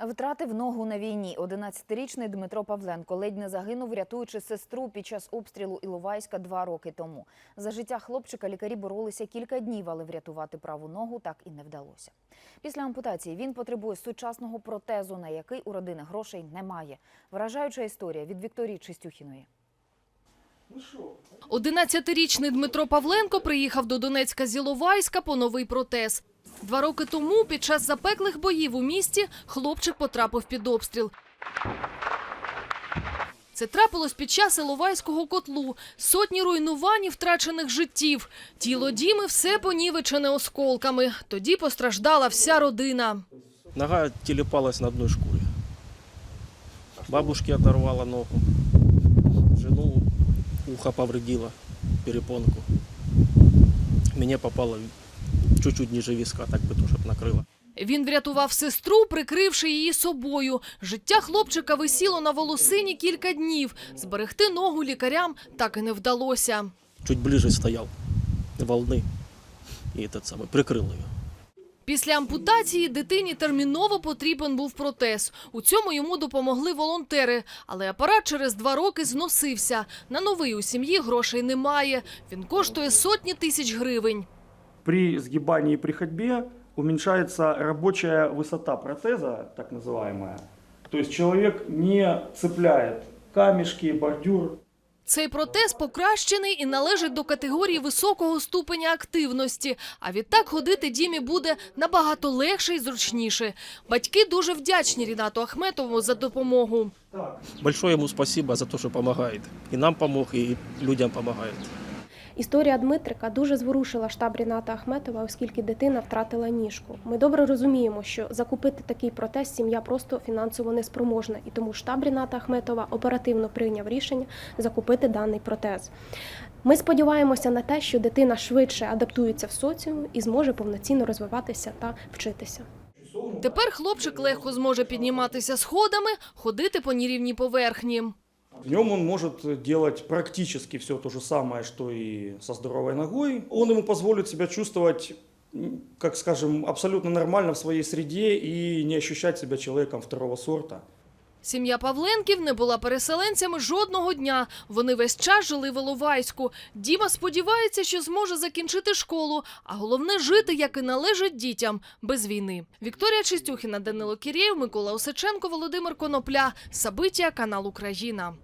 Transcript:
Втратив ногу на війні. 11-річний Дмитро Павленко ледь не загинув, рятуючи сестру під час обстрілу Іловайська два роки тому. За життя хлопчика лікарі боролися кілька днів, але врятувати праву ногу так і не вдалося. Після ампутації він потребує сучасного протезу, на який у родини грошей немає. Вражаюча історія від Вікторії Чистюхіної. 11-річний Дмитро Павленко приїхав до Донецька з Іловайська по новий протез. Два роки тому, під час запеклих боїв у місті, хлопчик потрапив під обстріл. Це трапилось під час Іловайського котлу. Сотні руйнувань і втрачених життів. Тіло Діми все понівечене осколками. Тоді постраждала вся родина. Нога телепалась на одной шкуре. Бабушке оторвала ногу. Жену ухо повредила, перепонку. Мне попало чуть-чуть ниже виска, так бы тоже накрыло. Він врятував сестру, прикривши її собою. Життя хлопчика висіло на волосині кілька днів. Зберегти ногу лікарям так і не вдалося. Чуть ближе стоял волны и этот самый прикрыл ее. Після ампутації дитині терміново потрібен був протез. У цьому йому допомогли волонтери. Але апарат через два роки зносився. На новий у сім'ї грошей немає. Він коштує сотні тисяч гривень. При сгибании и при ходьбе уменьшается рабочая высота протеза, так называемая. То есть человек не цепляет камешки, бордюр. Цей протез покращений і належить до категорії високого ступеня активності. А відтак ходити Дімі буде набагато легше і зручніше. Батьки дуже вдячні Рінату Ахметову за допомогу. Большое ему спасибо за то, что помогает. И нам помог, и людям помогает. Історія Дмитрика дуже зворушила штаб Ріната Ахметова, оскільки дитина втратила ніжку. Ми добре розуміємо, що закупити такий протез сім'я просто фінансово не спроможна, і тому штаб Ріната Ахметова оперативно прийняв рішення закупити даний протез. Ми сподіваємося на те, що дитина швидше адаптується в соціум і зможе повноцінно розвиватися та вчитися. Тепер хлопчик легко зможе підніматися сходами, ходити по нерівній поверхні. В нем он может делать практически все то же самое, что и со здоровой ногой. Он ему позволит себя чувствовать, как скажем, абсолютно нормально в своей среде и не ощущать себя человеком второго сорта. Сім'я Павленків не була переселенцями жодного дня. Вони весь час жили в Іловайську. Діма сподівається, що зможе закінчити школу, а головне жити, як і належить дітям, без війни. Вікторія Чистюхіна, Данило Кірєєв, Микола Осиченко, Володимир Конопля. Сабиття, канал Україна.